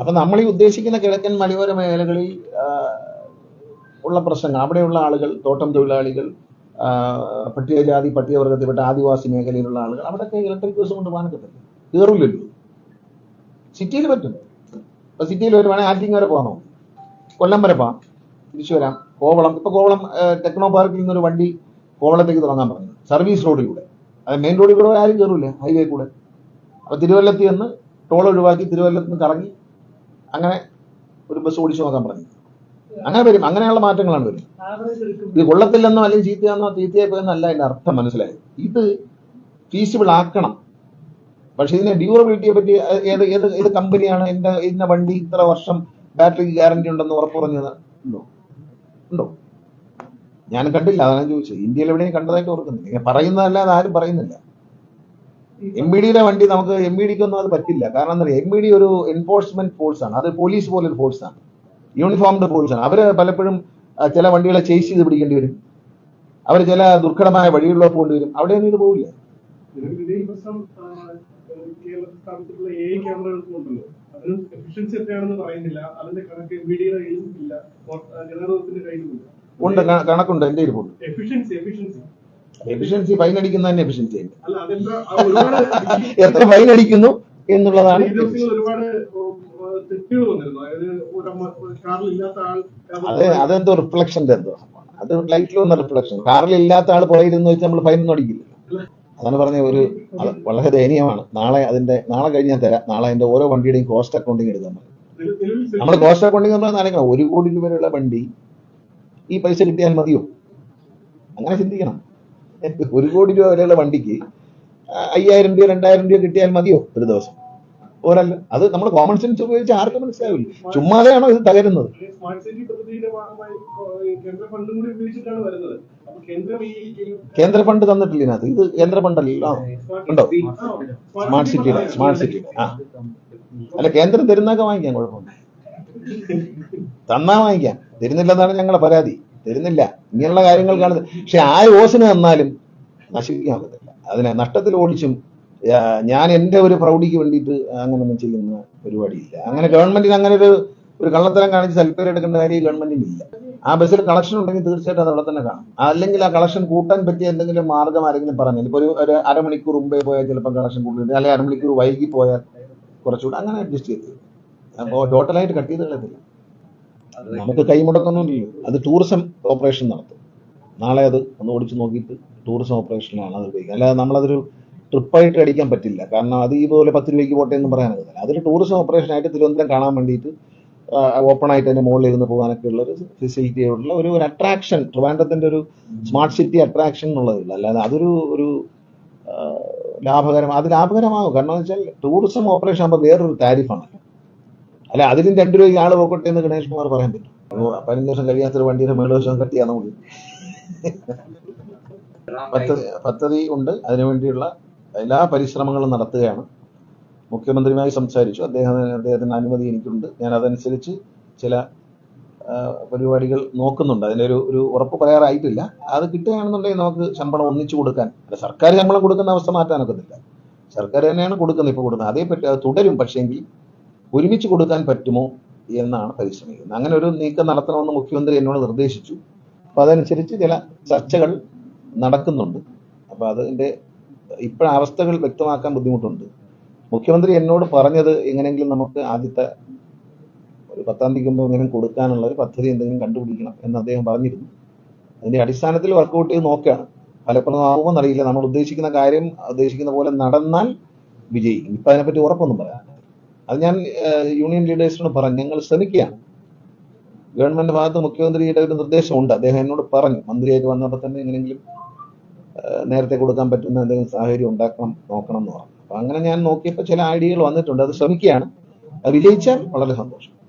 അപ്പൊ നമ്മൾ ഈ ഉദ്ദേശിക്കുന്ന കിഴക്കൻ മലയോര മേഖലകളിൽ ഉള്ള പ്രശ്നങ്ങൾ അവിടെയുള്ള ആളുകൾ തോട്ടം തൊഴിലാളികൾ പട്ടികജാതി പട്ടികവർഗത്തിൽപ്പെട്ട ആദിവാസി മേഖലയിലുള്ള ആളുകൾ അവിടെയൊക്കെ ഇലക്ട്രിക് ബസ് കൊണ്ട് പോകാൻ പറ്റും. കയറില്ലല്ലോ സിറ്റിയിൽ പറ്റും. ഇപ്പൊ സിറ്റിയിൽ വരുവാണെങ്കിൽ ആറ്റിങ് വരെ പോകണോ കൊല്ലം വരെ പോകാം. തിരിച്ചു വരാം. കോവളം ഇപ്പൊ കോവളം ടെക്നോ പാർക്കിൽ നിന്നൊരു വണ്ടി കോവളത്തേക്ക് തുടങ്ങാൻ പറഞ്ഞു. സർവീസ് റോഡിലൂടെ അത് മെയിൻ റോഡിൽ കൂടെ ആരും കയറില്ല ഹൈവേ കൂടെ. അപ്പൊ തിരുവല്ലത്തിൽ നിന്ന് ടോൾ ഒഴിവാക്കി തിരുവല്ലത്ത് നിന്ന് കറങ്ങി അങ്ങനെ ഒരു ബസ് ഓടിച്ചു നോക്കാൻ പറഞ്ഞു. അങ്ങനെ വരും. അങ്ങനെയുള്ള മാറ്റങ്ങളാണ് വരും ഇത് കൊള്ളത്തില്ലെന്നോ അല്ലെങ്കിൽ ചീത്തയാന്നോ തീറ്റയായി പോയെന്നല്ല അതിന്റെ അർത്ഥം മനസ്സിലായത്. ഇത് ഫീസിബിൾ ആക്കണം. പക്ഷെ ഇതിന്റെ ഡ്യൂറബിലിറ്റിയെ പറ്റി ഏത് ഏത് ഏത് കമ്പനിയാണ് എന്റെ ഇതിന്റെ വണ്ടി ഇത്ര വർഷം ബാറ്ററി ഗ്യാരണ്ടി ഉണ്ടെന്ന് ഉറപ്പ് പറഞ്ഞത് ഉണ്ടോ? ഉണ്ടോ? ഞാൻ കണ്ടില്ല. അതാണ് ചോദിച്ചത്. ഇന്ത്യയിൽ എവിടെയും കണ്ടതായിട്ട് ഓർക്കുന്നില്ല. പറയുന്നതല്ലാതെ ആരും പറയുന്നില്ല. എം ബി ഡിയുടെ വണ്ടി നമുക്ക് എം ബി ഡിക്കൊന്നും അത് പറ്റില്ല. കാരണം എന്താ പറയുക എം ബി ഡി ഒരു എൻഫോഴ്സ്മെന്റ് ഫോഴ്സ് ആണ്. അത് പോലീസ് പോലെ ഒരു ഫോഴ്സ് ആണ്. യൂണിഫോംഡ് ഫോഴ്സ് ആണ്. അവർ പലപ്പോഴും ചില വണ്ടികളെ ചേസ് ചെയ്ത് പിടിക്കേണ്ടി വരും. അവർ ചില ദുർഘടമായ വഴികളിലൊക്കെ അവിടെ അവിടെയൊന്നും ഇത് പോവില്ല. ഉണ്ട് കണക്കുണ്ട്. എന്റെ ഇരിപ്പുണ്ട് എഫിഷ്യൻസി എഫിഷ്യൻസി എഫിഷ്യൻസി ഫൈൻ അടിക്കുന്നതന്നെ എഫിഷ്യൻസി എത്ര ഫൈൻ അടിക്കുന്നു എന്നുള്ളതാണ് അതെ അതെന്തോ റിഫ്ലക്ഷന്റെ എന്തോ അത് ലൈറ്റിൽ വന്ന റിഫ്ലക്ഷൻ കാറിൽ ഇല്ലാത്ത ആൾ പുറകിരുന്ന് വെച്ച് നമ്മൾ ഫൈൻ ഒന്നും അടിക്കില്ല. അതാണ് പറഞ്ഞ ഒരു വളരെ ദയനീയമാണ്. നാളെ അതിന്റെ നാളെ കഴിഞ്ഞ് ഞാൻ തരാം. നാളെ അതിന്റെ ഓരോ വണ്ടിയുടെയും കോസ്റ്റ് അക്കൗണ്ടിങ് എടുക്കാൻ നമ്മൾ കോസ്റ്റ് അക്കൗണ്ടിങ് എന്ന് പറഞ്ഞാൽ ഒരു കോടി രൂപയുള്ള വണ്ടി ഈ പൈസ കിട്ടിയാൽ മതിയോ? അങ്ങനെ ചിന്തിക്കണം. ഒരു കോടി രൂപ വിലയുള്ള വണ്ടിക്ക് അയ്യായിരം രൂപ രണ്ടായിരം രൂപ കിട്ടിയാൽ മതിയോ ഒരു ദിവസം? പോരല്ല അത് നമ്മൾ കോമൺ സെൻസ് ഉപയോഗിച്ച് ആർക്കും മനസ്സിലാവില്ല. ചുമ്മാതെയാണോ ഇത് തകരുന്നത്? കേന്ദ്ര ഫണ്ട് തന്നിട്ടില്ല ഇതിനകത്ത്. ഇത് കേന്ദ്ര ഫണ്ടല്ലോ. ഉണ്ടോ? സ്മാർട്ട് സിറ്റിയുടെ സ്മാർട്ട് സിറ്റി ആ. അല്ല കേന്ദ്രം തരുന്നൊക്കെ വാങ്ങിക്കാം കുഴപ്പമില്ല തന്നാ വാങ്ങിക്കാം. തരുന്നില്ലെന്നാണ് ഞങ്ങളുടെ പരാതി. തരുന്നില്ല. ഇങ്ങനെയുള്ള കാര്യങ്ങൾ കാണുന്നത്. പക്ഷെ ആ ഓസിന് തന്നാലും നശിപ്പിക്കാൻ പറ്റില്ല അതിനെ നഷ്ടത്തിൽ ഓടിച്ചും ഞാൻ എന്റെ ഒരു പ്രൗഢിക്ക് വേണ്ടിയിട്ട് അങ്ങനൊന്നും ചെയ്യുന്ന പരിപാടിയില്ല. അങ്ങനെ ഗവൺമെന്റിന് അങ്ങനെ ഒരു ഒരു കള്ളത്തരം കാണിച്ച് സൽപ്പേര് എടുക്കേണ്ട കാര്യം ഗവൺമെന്റിന് ഇല്ല. ആ ബസ്സിൽ കളക്ഷൻ ഉണ്ടെങ്കിൽ തീർച്ചയായിട്ടും അത് അവിടെ തന്നെ കാണും. അല്ലെങ്കിൽ ആ കളക്ഷൻ കൂട്ടാൻ പറ്റിയ എന്തെങ്കിലും മാർഗം ആരെങ്കിലും പറഞ്ഞു ഇപ്പോൾ ഒരു ഒരു അരമണിക്കൂർ മുമ്പേ പോയാൽ ചിലപ്പോൾ കളക്ഷൻ കൂടുതൽ അല്ലെങ്കിൽ അരമണിക്കൂർ വൈകി പോയാൽ കുറച്ചുകൂടെ അങ്ങനെ അഡ്ജസ്റ്റ് ചെയ്ത് അപ്പോൾ ടോട്ടലായിട്ട് കട്ട് ചെയ്ത് കളയത്തില്ല. നമുക്ക് കൈമുടക്കൊന്നുമില്ലല്ലോ അത് ടൂറിസം ഓപ്പറേഷൻ നടത്തും. നാളെ അത് ഒന്ന് ഓടിച്ചു നോക്കിയിട്ട് ടൂറിസം ഓപ്പറേഷനിലാണ് അത് ഉപയോഗിക്കുക. അല്ലാതെ നമ്മളതൊരു ട്രിപ്പായിട്ട് അടിക്കാൻ പറ്റില്ല. കാരണം അത് ഈ പോലെ പത്ത് രൂപയ്ക്ക് പോട്ടെ എന്ന് പറയാനൊക്കില്ല അതൊരു ടൂറിസം ഓപ്പറേഷനായിട്ട് തിരുവനന്തപുരം കാണാൻ വേണ്ടിയിട്ട് ഓപ്പൺ ആയിട്ട് അതിന്റെ മുകളിൽ ഇരുന്ന് പോകാനൊക്കെ ഉള്ള ഒരു ഫെസിലിറ്റി ഉള്ള ഒരു ഒരു അട്രാക്ഷൻ ട്രിവാൻഡത്തിന്റെ ഒരു സ്മാർട്ട് സിറ്റി അട്രാക്ഷൻ എന്നുള്ളതില്ല. അല്ലാതെ അതൊരു ഒരു ലാഭകരം അത് ലാഭകരമാകും. കാരണം എന്ന് വെച്ചാൽ ടൂറിസം ഓപ്പറേഷൻ ആകുമ്പോൾ വേറൊരു താരിഫാണ് അല്ല അതിലും രണ്ടു രൂപയ്ക്ക് ആൾ പോകട്ടെ എന്ന് ഗണേഷ് കുമാർ പറയാൻ പറ്റും. അപ്പോൾ പതിനഞ്ച് ദിവസം കഴിയാത്തൊരു വണ്ടിയുടെ മേളുവശം കട്ട് ചെയ്യാൻ നമുക്ക് പദ്ധതി പദ്ധതി ഉണ്ട്. അതിനുവേണ്ടിയുള്ള എല്ലാ പരിശ്രമങ്ങളും നടത്തുകയാണ്. മുഖ്യമന്ത്രിയുമായി സംസാരിച്ചു. അദ്ദേഹം അദ്ദേഹത്തിന് അനുമതി എനിക്കുണ്ട്. ഞാൻ അതനുസരിച്ച് ചില പരിപാടികൾ നോക്കുന്നുണ്ട്. അതിന്റെ ഒരു ഒരു ഉറപ്പ് പറയാറായിട്ടില്ല. അത് കിട്ടുകയാണെന്നുണ്ടെങ്കിൽ നമുക്ക് ശമ്പളം ഒന്നിച്ചു കൊടുക്കാൻ അല്ല സർക്കാർ ശമ്പളം കൊടുക്കുന്ന അവസ്ഥ മാറ്റാനൊക്കത്തില്ല. സർക്കാർ തന്നെയാണ് കൊടുക്കുന്നത്. ഇപ്പോൾ കൊടുക്കുന്നത്. അതേപറ്റി അത് തുടരും. പക്ഷേങ്കിൽ ഒരുമിച്ച് കൊടുക്കാൻ പറ്റുമോ എന്നാണ് പരിശ്രമിക്കുന്നത്. അങ്ങനെ ഒരു നീക്കം നടത്തണമെന്ന് മുഖ്യമന്ത്രി എന്നോട് നിർദ്ദേശിച്ചു. അപ്പോൾ അതനുസരിച്ച് ചില ചർച്ചകൾ നടക്കുന്നുണ്ട്. അപ്പോൾ അതിന്റെ ഇപ്പോഴ അവസ്ഥകൾ വ്യക്തമാക്കാൻ ബുദ്ധിമുട്ടുണ്ട്. മുഖ്യമന്ത്രി എന്നോട് പറഞ്ഞത് എങ്ങനെയെങ്കിലും നമുക്ക് ആദ്യത്തെ ഒരു പത്താം തീയതി മുമ്പ് എങ്ങനെ കൊടുക്കാനുള്ള ഒരു പദ്ധതി എന്തെങ്കിലും കണ്ടുപിടിക്കണം എന്ന് അദ്ദേഹം പറഞ്ഞിരുന്നു. അതിന്റെ അടിസ്ഥാനത്തിൽ വർക്കൗട്ട് ചെയ്ത് നോക്കുകയാണ്. ഫലപ്രദമാകുമോ എന്നറിയില്ല. നമ്മൾ ഉദ്ദേശിക്കുന്ന കാര്യം ഉദ്ദേശിക്കുന്ന പോലെ നടന്നാൽ വിജയിക്കും. ഇപ്പം അതിനെപ്പറ്റി ഉറപ്പൊന്നും പറയാൻ അത് ഞാൻ യൂണിയൻ ലീഡേഴ്സിനോട് പറഞ്ഞു ഞങ്ങൾ ശ്രമിക്കുകയാണ്. ഗവൺമെന്റ് ഭാഗത്ത് മുഖ്യമന്ത്രിയുടെ ഒരു നിർദ്ദേശമുണ്ട്. അദ്ദേഹം എന്നോട് പറഞ്ഞു മന്ത്രിയായിട്ട് വന്നപ്പോൾ തന്നെ എങ്ങനെയെങ്കിലും നേരത്തെ കൊടുക്കാൻ പറ്റുന്ന എന്തെങ്കിലും സാഹചര്യം ഉണ്ടാക്കണം നോക്കണം എന്ന് പറഞ്ഞു. അപ്പൊ അങ്ങനെ ഞാൻ നോക്കിയപ്പോൾ ചില ഐഡിയകൾ വന്നിട്ടുണ്ട്. അത് ശ്രമിക്കുകയാണ്. വിജയിച്ചാൽ വളരെ സന്തോഷം.